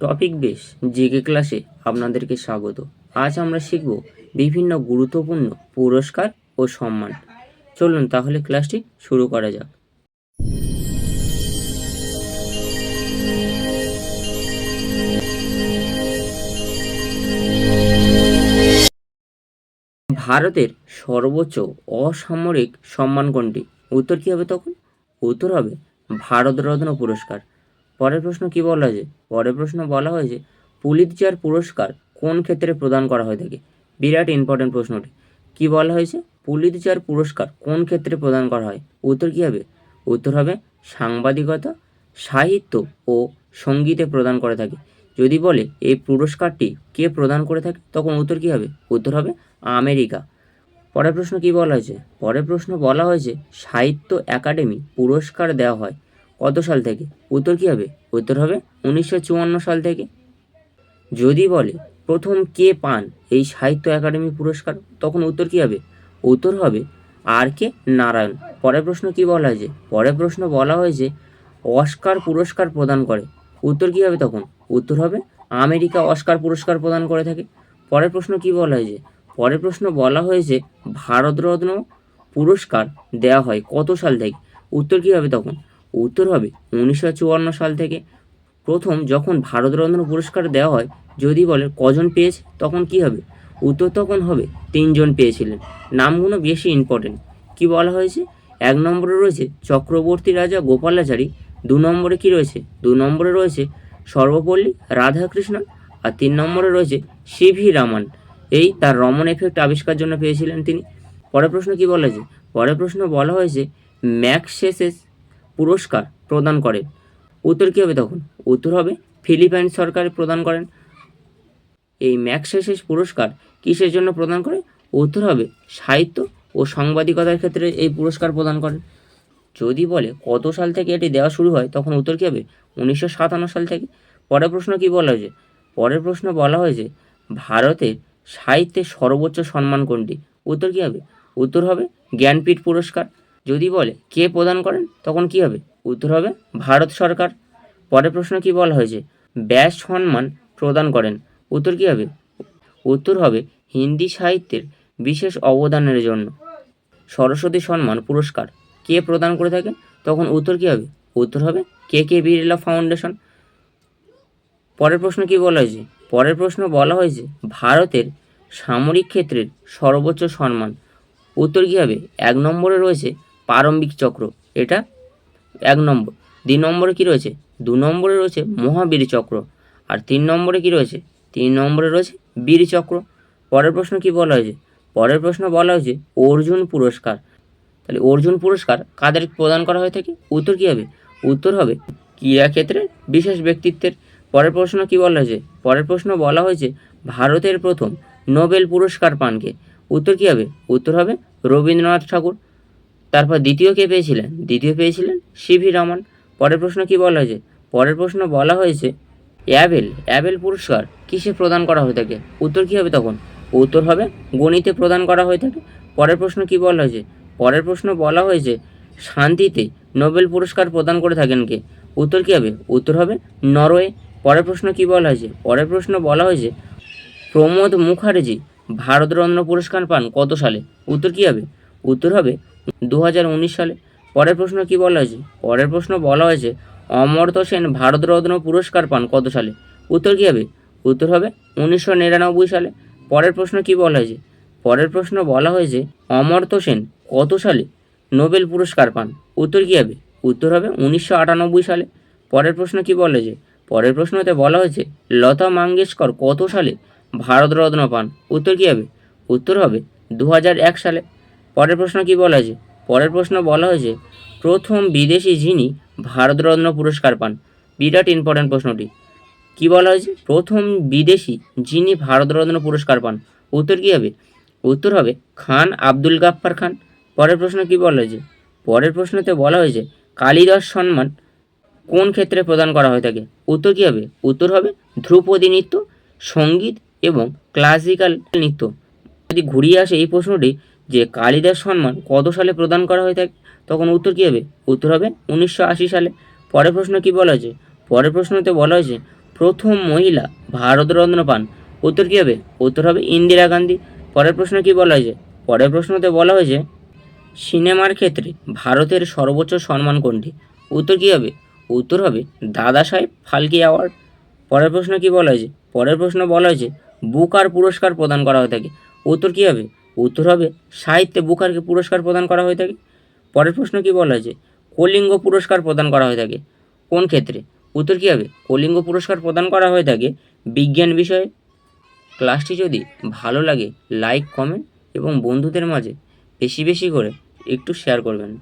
Topic base JK ক্লাসে আপনাদেরকে স্বাগত। আজ আমরা শিখব বিভিন্ন গুরুত্বপূর্ণ পুরস্কার ও সম্মান। চলুন তাহলে ক্লাসটি শুরু করা যাক। ভারতের সর্বোচ্চ অসামরিক সম্মান কোনটি উত্তর কী হবে তখন? উত্তর হবে ভারতরত্ন পুরস্কার। পরের প্রশ্ন কি বলা হয়েছে? পরের প্রশ্ন বলা হয়েছে, পুলিৎজার পুরস্কার কোন ক্ষেত্রে প্রদান করা হয়ে থাকে? বিরাট ইম্পর্টেন্ট প্রশ্নটি। কি বলা হয়েছে? পুলিৎজার পুরস্কার কোন ক্ষেত্রে প্রদান করা হয়? উত্তর কী হবে? উত্তর হবে, সাংবাদিকতা, সাহিত্য ও সঙ্গীতে প্রদান করে থাকে। যদি বলে এই পুরস্কারটি কে প্রদান করে থাকে, তখন উত্তর কী হবে? উত্তর হবে, আমেরিকা। পরের প্রশ্ন কি বলা হয়েছে? পরের প্রশ্ন বলা হয়েছে, সাহিত্য একাডেমি পুরস্কার দেওয়া হয় কত সাল থেকে? উত্তর কী হবে? উত্তর হবে উনিশশো চুয়ান্ন সাল থেকে। যদি বলে প্রথম কে পান এই সাহিত্য একাডেমি পুরস্কার, তখন উত্তর কী হবে? উত্তর হবে আর কে নারায়ণ। পরের প্রশ্ন কি বলা হয়েছে? পরের প্রশ্ন বলা হয়েছে অস্কার পুরস্কার প্রদান করে। উত্তর কী হবে তখন? উত্তর হবে আমেরিকা অস্কার পুরস্কার প্রদান করে থাকে। পরের প্রশ্ন কি বলা হয়েছে? পরের প্রশ্ন বলা হয়েছে ভারতরত্ন পুরস্কার দেওয়া হয় কত সাল থেকে? উত্তর কী হবে তখন? উত্তর হবে উনিশশো চুয়ান্ন সাল থেকে। প্রথম যখন ভারতরত্ন পুরস্কার দেওয়া হয়, যদি বলে কজন পেয়েছে, তখন কি হবে? উত্তর তখন হবে তিনজন পেয়েছিলেন। নামগুলো বেশি ইম্পর্টেন্ট কি বলা হয়েছে? এক নম্বরে রয়েছে চক্রবর্তী রাজা গোপালাচারী, দু নম্বরে কি রয়েছে? দু নম্বরে রয়েছে সর্বপল্লী রাধাকৃষ্ণন আর তিন নম্বরে রয়েছে সিভি রামান। এই তার রমন এফেক্ট আবিষ্কার জন্য পেয়েছিলেন তিনি। পরের প্রশ্ন কি বলা হয়েছে? পরের প্রশ্ন বলা হয়েছে ম্যাকসেসেস পুরস্কার প্রদান করে। উত্তর কী হবে তখন? উত্তর হবে, ফিলিপাইন সরকার প্রদান করেন। এই ম্যাক্সেসেস পুরস্কার কিসের জন্য প্রদান করে? উত্তর হবে, সাহিত্য ও সাংবাদিকতার ক্ষেত্রে এই পুরস্কার প্রদান করেন। যদি বলে কত সাল থেকে এটি দেওয়া শুরু হয়, তখন উত্তর কী হবে? উনিশশো সাতান্ন সাল থেকে। পরের প্রশ্ন কি বলা হয়েছে? পরের প্রশ্ন বলা হয়েছে, ভারতের সাহিত্যের সর্বোচ্চ সম্মান কোনটি? উত্তর কী হবে? উত্তর হবে, জ্ঞানপীঠ পুরস্কার। যদি বলে কে প্রদান করেন, তখন কি হবে? উত্তর হবে ভারত সরকার। পরের প্রশ্ন কি বলা হয়েছে? ব্যাস সম্মান প্রদান করেন। উত্তর কী হবে? উত্তর হবে হিন্দি সাহিত্যের বিশেষ অবদানের জন্য। সরস্বতী সম্মান পুরস্কার। কে প্রদান করে থাকেন? তখন উত্তর কী হবে? উত্তর হবে কে কে বিড়লা ফাউন্ডেশন। পরের প্রশ্ন কি বলা হয়েছে? পরের প্রশ্ন বলা হয়েছে ভারতের সামরিক ক্ষেত্রের সর্বোচ্চ সম্মান উত্তর কী হবে? এক নম্বরে রয়েছে পারম্বিক চক্র, এটা এক নম্বর। দুই নম্বরে কি রয়েছে? দু নম্বরে রয়েছে মহাবীর চক্র, আর তিন নম্বরে কি রয়েছে? তিন নম্বরে রয়েছে বীর চক্র। পরের প্রশ্ন কি বলা হয়েছে? পরের প্রশ্ন বলা হয়েছে অর্জুন পুরস্কার। তাহলে অর্জুন পুরস্কার কাদের প্রদান করা হয়ে থাকে? উত্তর কী হবে? উত্তর হবে ক্রীড়াক্ষেত্রে বিশেষ ব্যক্তিত্বের। পরের প্রশ্ন কি বলা হয়েছে? পরের প্রশ্ন বলা হয়েছে ভারতের প্রথম নোবেল পুরস্কার পানকে। উত্তর কী হবে? উত্তর হবে রবীন্দ্রনাথ ঠাকুর। তারপর দ্বিতীয় কে পেয়েছিলেন? দ্বিতীয় পেয়েছিলেন সিভি রমন। পরের প্রশ্ন কি বলা হয়েছে? পরের প্রশ্ন বলা হয়েছে, অ্যাবেল অ্যাবেল পুরস্কার কিসে প্রদান করা হয়ে থাকে? উত্তর কী হবে তখন? উত্তর হবে গণিতে প্রদান করা হয়ে থাকে। পরের প্রশ্ন কি বলা হয়েছে? পরের প্রশ্ন বলা হয়েছে, শান্তিতে নোবেল পুরস্কার প্রদান করে থাকেন কে? উত্তর কী হবে? উত্তর হবে নরওয়ে। পরের প্রশ্ন কি বলা হয়েছে? পরের প্রশ্ন বলা হয়েছে, প্রমোদ মুখার্জি ভারতরত্ন পুরস্কার পান কত সালে? উত্তর কী হবে? উত্তর হবে দু হাজার উনিশ সালে। পরের প্রশ্ন কি বলা হয়েছে? পরের প্রশ্ন বলা হয়েছে, অমর্ত্য সেন ভারতরত্ন পুরস্কার পান কত সালে? উত্তর কী হবে? উত্তর হবে উনিশশো নিরানব্বই সালে। পরের প্রশ্ন কি বলা হয়েছে? পরের প্রশ্ন বলা হয়েছে, অমর্ত্য সেন কত সালে নোবেল পুরস্কার পান? উত্তর কী হবে? উত্তর হবে উনিশশো আটানব্বই সালে। পরের প্রশ্ন কি বলা হয়েছে? পরের প্রশ্নতে বলা হয়েছে, লতা মঙ্গেশকর কত সালে ভারতরত্ন পান? উত্তর কী হবে? উত্তর হবে দু সালে। পরের প্রশ্ন কি বলা হয়েছে? পরের প্রশ্ন বলা হয়েছে, প্রথম বিদেশি যিনি ভারতরত্ন পুরস্কার পান। বিরাট ইম্পর্ট্যান্ট প্রশ্নটি। কি বলা হয়েছে? প্রথম বিদেশি যিনি ভারতরত্ন পুরস্কার পান। উত্তর কী হবে? উত্তর হবে খান আব্দুল গাফফার খান। পরের প্রশ্ন কি বলা হয়েছে? পরের প্রশ্নতে বলা হয়েছে, কালিদাস সম্মান কোন ক্ষেত্রে প্রদান করা হয়ে থাকে উত্তর কী হবে? উত্তর হবে ধ্রুপদী নৃত্য, সংগীত এবং ক্লাসিক্যাল নৃত্য। যদি ঘুরিয়ে আসে এই প্রশ্নটি যে কালিদাস সম্মান কত সালে প্রদান করা হয়ে থাকে, তখন উত্তর কী হবে? উত্তর হবে উনিশশো আশি সালে। পরের প্রশ্ন কি বলা হয়েছে? পরের প্রশ্নতে বলা হয়েছে, প্রথম মহিলা ভারতরত্ন পান। উত্তর কী হবে? উত্তর হবে ইন্দিরা গান্ধী। পরের প্রশ্ন কি বলা হয়েছে? পরের প্রশ্নতে বলা হয়েছে, সিনেমার ক্ষেত্রে ভারতের সর্বোচ্চ সম্মান কোনটি? উত্তর কী হবে? উত্তর হবে দাদা সাহেব ফালকে অ্যাওয়ার্ড। পরের প্রশ্ন কি বলা হয়েছে? পরের প্রশ্ন বলা হয়েছে, বুকার পুরস্কার প্রদান করা হয়ে থাকে। উত্তর কী হবে? উত্তর হবে, সাহিত্যে বুকারকে পুরস্কার প্রদান করা হয়ে থাকে। পরের প্রশ্ন কি বলা হয়েছে? কলিঙ্গ পুরস্কার প্রদান করা হয়ে থাকে। কোন ক্ষেত্রে? উত্তর কী হবে? কলিঙ্গ পুরস্কার প্রদান করা হয়ে থাকে বিজ্ঞান বিষয়ে। ক্লাসটি যদি ভালো লাগে, লাইক, কমেন্ট এবং বন্ধুদের মাঝে বেশি বেশি করে একটু শেয়ার করবেন।